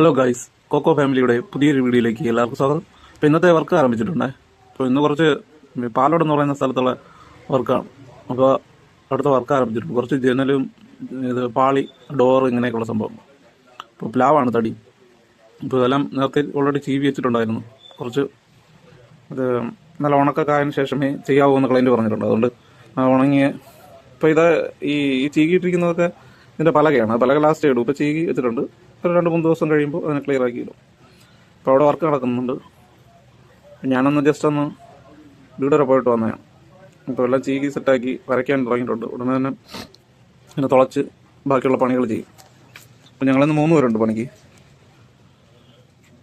Hello guys coco ഫാമിലിയുടെ പുതിയൊരു വീഡിയോയിലേക്ക് എല്ലാവർക്കും സ്വാഗതം. അപ്പോൾ ഇന്നത്തെ വർക്ക് ആരംഭിച്ചിട്ടുണ്ടേ? അപ്പോൾ ഇന്ന് കുറച്ച് പാലോട് എന്ന് പറയുന്ന സ്ഥലത്തുള്ള വർക്കാണ്. അപ്പോൾ അടുത്ത വർക്ക് ആരംഭിച്ചിട്ടുണ്ട്. കുറച്ച് ജനലും ഇത് പാളി ഡോർ ഇങ്ങനെയൊക്കെയുള്ള സംഭവം. അപ്പോൾ പ്ലാവാണ് തടി. ഇപ്പോൾ ഇതെല്ലാം നേരത്തെ ഓൾറെഡി ചീവി വെച്ചിട്ടുണ്ടായിരുന്നു. കുറച്ച് ഇത് നല്ല ഉണക്കൊക്കെ ശേഷമേ ചെയ്യാവൂ എന്ന് ക്ലൈന്റ് പറഞ്ഞിട്ടുണ്ട്. അതുകൊണ്ട് ഉണങ്ങിയ ഇപ്പോൾ ഇത് ഈ ഈ ചീകിയിട്ടിരിക്കുന്നതൊക്കെ ഇതിന്റെ പലകയാണ്. പലക ലാസ്റ്റ് ഇടും ഇപ്പോൾ ചീകി വെച്ചിട്ടുണ്ട്. ഒരു രണ്ട് മൂന്ന് ദിവസം കഴിയുമ്പോൾ അതിനെ ക്ലിയർ ആക്കി ഇടും. അപ്പോൾ അവിടെ വർക്ക് നടക്കുന്നുണ്ട്. ഞാനൊന്ന് ജസ്റ്റ് ഒന്ന് വീട് വരെ പോയിട്ട് വന്നതാണ്. അപ്പോൾ എല്ലാം ചീകി സെറ്റാക്കി വരയ്ക്കാൻ തുടങ്ങിയിട്ടുണ്ട്. ഉടനെ തന്നെ എന്നെ തുളച്ച് ബാക്കിയുള്ള പണികൾ ചെയ്യും. അപ്പോൾ ഞങ്ങളിന്ന് മൂന്ന് പേരുണ്ട് പണിക്ക്.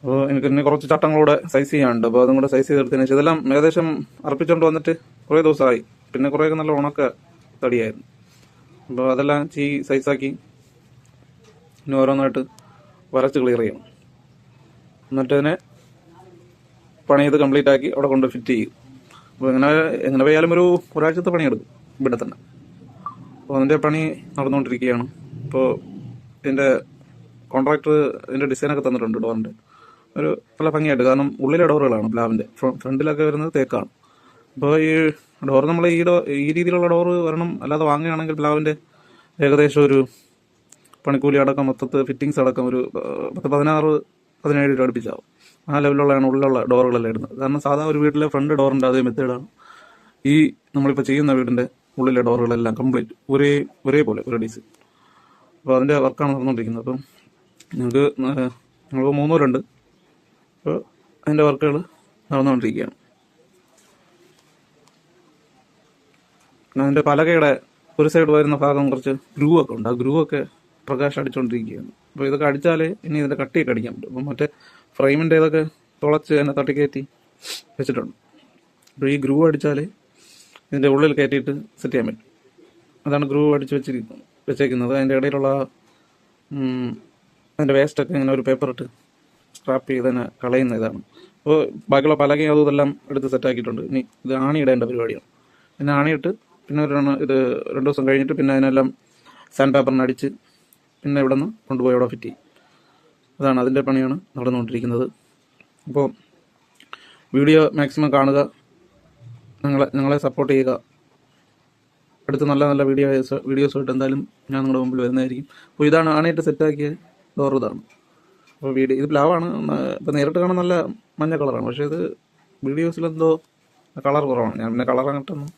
അപ്പോൾ എനിക്ക് ഇനി കുറച്ച് ചട്ടങ്ങളൂടെ സൈസ് ചെയ്യാനുണ്ട്. അപ്പോൾ അതും കൂടെ സൈസ് ചെയ്തെടുത്തതിന് ശേഷം ഇതെല്ലാം ഏകദേശം അർപ്പിച്ചുകൊണ്ട് വന്നിട്ട് കുറേ ദിവസമായി. പിന്നെ കുറേയൊക്കെ നല്ല ഉണക്ക തടിയായിരുന്നു. അപ്പോൾ അതെല്ലാം ചീ സൈസാക്കി ഇനി ഓരോന്നായിട്ട് വരച്ച് ക്ലിയർ ചെയ്യണം എന്നിട്ട് അതിനെ ചെയ്ത് കംപ്ലീറ്റ് ആക്കി അവിടെ കൊണ്ട് ഫിറ്റ് ചെയ്യും. അപ്പോൾ എങ്ങനെ എങ്ങനെ പോയാലും ഒരു ഒരാഴ്ചത്തെ പണിയെടുക്കും ഇവിടെ തന്നെ. അപ്പോൾ അതിന്റെ പണി നടന്നുകൊണ്ടിരിക്കുകയാണ്. ഇപ്പോൾ ഇതിന്റെ കോൺട്രാക്ടർ ഇതിന്റെ ഡിസൈനൊക്കെ തന്നിട്ടുണ്ട് ഡോറിന്റെ ഒരു നല്ല ഭംഗിയായിട്ട് കാരണം ഉള്ളിലെ ഡോറുകളാണ് പ്ലാവിന്റെ ഫ്രണ്ടിലൊക്കെ വരുന്നത് തേക്കാണ്. അപ്പോൾ ഈ ഡോർ നമ്മൾ ഈ ഡോ ഈ രീതിയിലുള്ള ഡോറ് വരണം അല്ലാതെ വാങ്ങുകയാണെങ്കിൽ പ്ലാവിന്റെ ഏകദേശം ഒരു പണിക്കൂലി അടക്കം മൊത്തത്തിൽ ഫിറ്റിങ്സ് അടക്കം ഒരു പത്ത് പതിനാറ് പതിനേഴ് രൂപ അടുപ്പിച്ചാവും ആ ലെവലുള്ളതാണ് ഉള്ളിലുള്ള ഡോറുകളെല്ലാം ഇടുന്നത്. കാരണം സാധാ ഒരു വീട്ടിലെ ഫ്രണ്ട് ഡോറിന്റെ അതേ മെത്തേഡാണ് ഈ നമ്മളിപ്പോൾ ചെയ്യുന്ന വീടിന്റെ ഉള്ളിലെ ഡോറുകളെല്ലാം കംപ്ലീറ്റ് ഒരേ ഒരേപോലെ ഒരു ഡിസൈൻ അപ്പോൾ അതിന്റെ വർക്കാണ് നടന്നുകൊണ്ടിരിക്കുന്നത് അപ്പം ഞങ്ങൾക്ക് ഞങ്ങൾക്ക് മൂന്നൂരുണ്ട് അപ്പോൾ അതിന്റെ വർക്കുകൾ നടന്നുകൊണ്ടിരിക്കുകയാണ് അതിന്റെ പലകയുടെ ഒരു സൈഡ് വരുന്ന ഭാഗം കുറച്ച് ഗ്രൂവൊക്കെ ഉണ്ട്. ആ ഗ്രൂവൊക്കെ പ്രകാശം അടിച്ചുകൊണ്ടിരിക്കുകയാണ് അപ്പോൾ ഇതൊക്കെ അടിച്ചാലേ ഇനി ഇതിന്റെ കട്ടിയൊക്കെ അടിക്കാൻ പറ്റും. അപ്പം മറ്റേ ഫ്രെയിമിന്റെ ഇതൊക്കെ തുളച്ച് തന്നെ തട്ടിക്കയറ്റി വെച്ചിട്ടുണ്ട്. അപ്പോൾ ഈ ഗ്രൂവ് അടിച്ചാലേ ഇതിന്റെ ഉള്ളിൽ കയറ്റിയിട്ട് സെറ്റ് ചെയ്യാൻ പറ്റും. അതാണ് ഗ്രൂവ് അടിച്ച് വെച്ചിരിക്കുന്നത് വെച്ചേക്കുന്നത്. അതിന്റെ ഇടയിലുള്ള അതിന്റെ വേസ്റ്റൊക്കെ ഇങ്ങനെ ഒരു പേപ്പർ ഇട്ട് സ്ക്രാപ്പ് ചെയ്ത് തന്നെ കളയുന്ന ഇതാണ്. അപ്പോൾ ബാക്കിയുള്ള പലകയും അതും ഇതെല്ലാം എടുത്ത് സെറ്റാക്കിയിട്ടുണ്ട് ഇനി ഇത് ആണി ഇടേണ്ട പരിപാടിയാണ്. പിന്നെ ആണിയിട്ട് പിന്നെ ഒരു ഇത് രണ്ട് ദിവസം കഴിഞ്ഞിട്ട് പിന്നെ അതിനെല്ലാം സാൻഡ് പേപ്പറിന് അടിച്ച് പിന്നെ ഇവിടെ നിന്ന് കൊണ്ടുപോയി അവിടെ ഫിറ്റ് ചെയ്യും അതാണ് അതിന്റെ പണിയാണ് നടന്നുകൊണ്ടിരിക്കുന്നത്. അപ്പോൾ വീഡിയോ മാക്സിമം കാണുക ഞങ്ങളെ ഞങ്ങളെ സപ്പോർട്ട് ചെയ്യുക. അടുത്ത് നല്ല നല്ല വീഡിയോസ് വീഡിയോസായിട്ട് എന്തായാലും ഞാൻ നിങ്ങളുടെ മുമ്പിൽ വരുന്നതായിരിക്കും. അപ്പോൾ ഇതാണ് ആണയിട്ട് സെറ്റാക്കിയ ഡോർ ഇതാണ്. അപ്പോൾ വീഡിയോ ഇത് പ്ലാവാണ്. ഇപ്പോൾ നേരിട്ട് കാണാൻ നല്ല മഞ്ഞ കളറാണ് പക്ഷേ ഇത് വീഡിയോസിലെന്തോ കളർ കുറവാണ്. ഞാൻ പിന്നെ കളർ അങ്ങോട്ടൊന്നും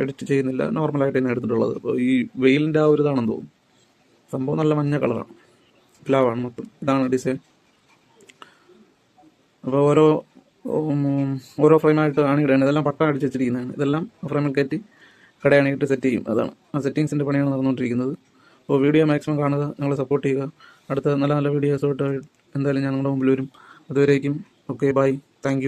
എഡിറ്റ് ചെയ്യുന്നില്ല. നോർമലായിട്ട് തന്നെ എടുത്തിട്ടുള്ളത്. അപ്പോൾ ഈ വെയിലിന്റെ ആ ഒരു ഇതാണെന്ന് തോന്നുന്നു. സംഭവം നല്ല മഞ്ഞ കളറാണ്. പ്ലാവാണ് മൊത്തം. ഇതാണ് ഡിസൈൻ അപ്പോൾ ഓരോ ഓരോ ഫ്രെയിമായിട്ട് ഇടേണ്ടത്. ഇതെല്ലാം പട്ട അടിച്ച് വെച്ചിരിക്കുന്നതാണ്. ഇതെല്ലാം ഫ്രെയിമിൽ കയറ്റി കടയാണിയിട്ട് സെറ്റ് ചെയ്യും. അതാണ്. ആ സെറ്റിങ്സിന്റെ പണിയാണ് നടന്നുകൊണ്ടിരിക്കുന്നത്. അപ്പോൾ വീഡിയോ മാക്സിമം കാണുക ഞങ്ങളെ സപ്പോർട്ട് ചെയ്യുക. അടുത്ത നല്ല നല്ല വീഡിയോസുമായിട്ട് എന്തായാലും ഞാൻ നിങ്ങളുടെ മുമ്പിൽ വരും. അതുവരേക്കും. Okay bye thank